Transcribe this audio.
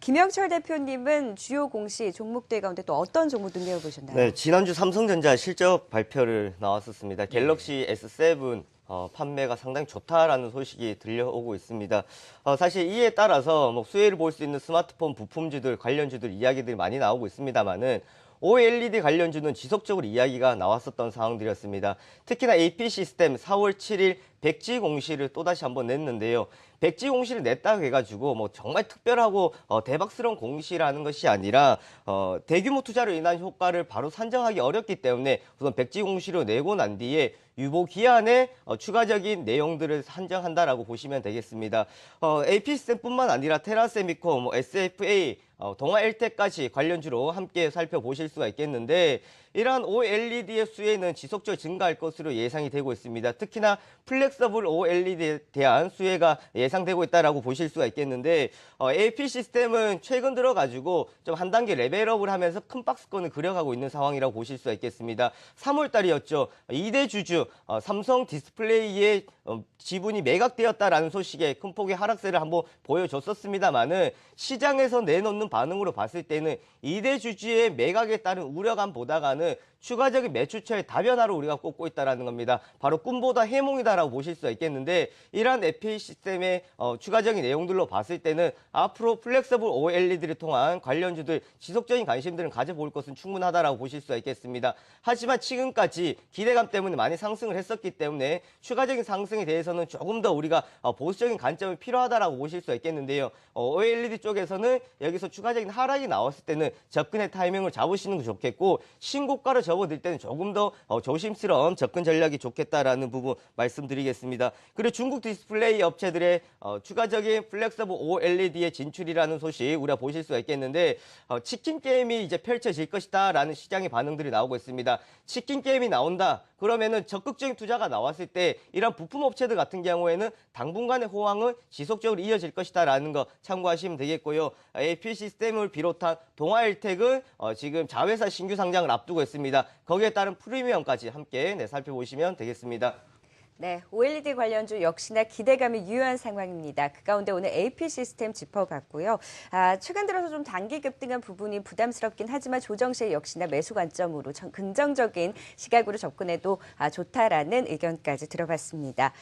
김영철 대표님은 주요 공시 종목들 가운데 또 어떤 종목 눈여겨보셨나요? 네, 지난주 삼성전자 실적 발표를 나왔었습니다. 갤럭시 S7 어, 판매가 상당히 좋다라는 소식이 들려오고 있습니다. 어, 사실 이에 따라서 뭐 수혜를 볼 수 있는 스마트폰 부품주들 관련주들 이야기들이 많이 나오고 있습니다만은 OLED 관련주는 지속적으로 이야기가 나왔었던 상황들이었습니다. 특히나 AP 시스템 4월 7일 백지 공시를 또다시 한번 냈는데요. 백지 공시를 냈다고 해가지고 뭐 정말 특별하고 어, 대박스러운 공시라는 것이 아니라 어, 대규모 투자로 인한 효과를 바로 산정하기 어렵기 때문에 우선 백지 공시로 내고 난 뒤에 유보 기한에 어, 추가적인 내용들을 산정한다라고 보시면 되겠습니다. 어, AP 시스템뿐만 아니라 테라세미코, 뭐 SFA, 어, 동아 엘텍까지 관련주로 함께 살펴보실 수가 있겠는데 이러한 OLED의 수혜는 지속적으로 증가할 것으로 예상이 되고 있습니다. 특히나 플렉서블 OLED에 대한 수혜가 예상되고 있다라고 보실 수가 있겠는데 어, AP 시스템은 최근 들어가지고 좀 한 단계 레벨업을 하면서 큰 박스권을 그려가고 있는 상황이라고 보실 수가 있겠습니다. 3월 달이었죠. 2대 주주 어, 삼성 디스플레이의 어, 지분이 매각되었다라는 소식에 큰 폭의 하락세를 한번 보여줬었습니다만은 시장에서 내놓는 반응으로 봤을 때는 2대 주주의 매각에 따른 우려감보다가는 때문에 추가적인 매출처의 다변화로 우리가 꼽고 있다라는 겁니다. 바로 꿈보다 해몽이다라고 보실 수가 있겠는데 이러한 FA 시스템의 어, 추가적인 내용들로 봤을 때는 앞으로 플렉서블 OLED를 통한 관련주들 지속적인 관심들을 가져볼 것은 충분하다라고 보실 수가 있겠습니다. 하지만 지금까지 기대감 때문에 많이 상승을 했었기 때문에 추가적인 상승에 대해서는 조금 더 우리가 어, 보수적인 관점이 필요하다라고 보실 수가 있겠는데요. 어, OLED 쪽에서는 여기서 추가적인 하락이 나왔을 때는 접근의 타이밍을 잡으시는 게 좋겠고 신고가를 접어들 때는 조금 더 어, 조심스러운 접근 전략이 좋겠다라는 부분 말씀드리겠습니다. 그리고 중국 디스플레이 업체들의 어, 추가적인 플렉서블 OLED의 진출이라는 소식 우리가 보실 수가 있겠는데 어, 치킨 게임이 이제 펼쳐질 것이다라는 시장의 반응들이 나오고 있습니다. 치킨 게임이 나온다. 그러면은 적극적인 투자가 나왔을 때 이런 부품 업체들 같은 경우에는 당분간의 호황은 지속적으로 이어질 것이다라는 거 참고하시면 되겠고요. AP 시스템을 비롯한 동아일텍은 어, 지금 자회사 신규 상장을 앞두고 있습니다. 거기에 따른 프리미엄까지 함께 네, 살펴보시면 되겠습니다. 네, OLED 관련주 역시나 기대감이 유효한 상황입니다. 그 가운데 오늘 AP 시스템 짚어봤고요. 아, 최근 들어서 좀 단기 급등한 부분이 부담스럽긴 하지만 조정 시에 역시나 매수 관점으로 정- 긍정적인 시각으로 접근해도 아, 좋다라는 의견까지 들어봤습니다.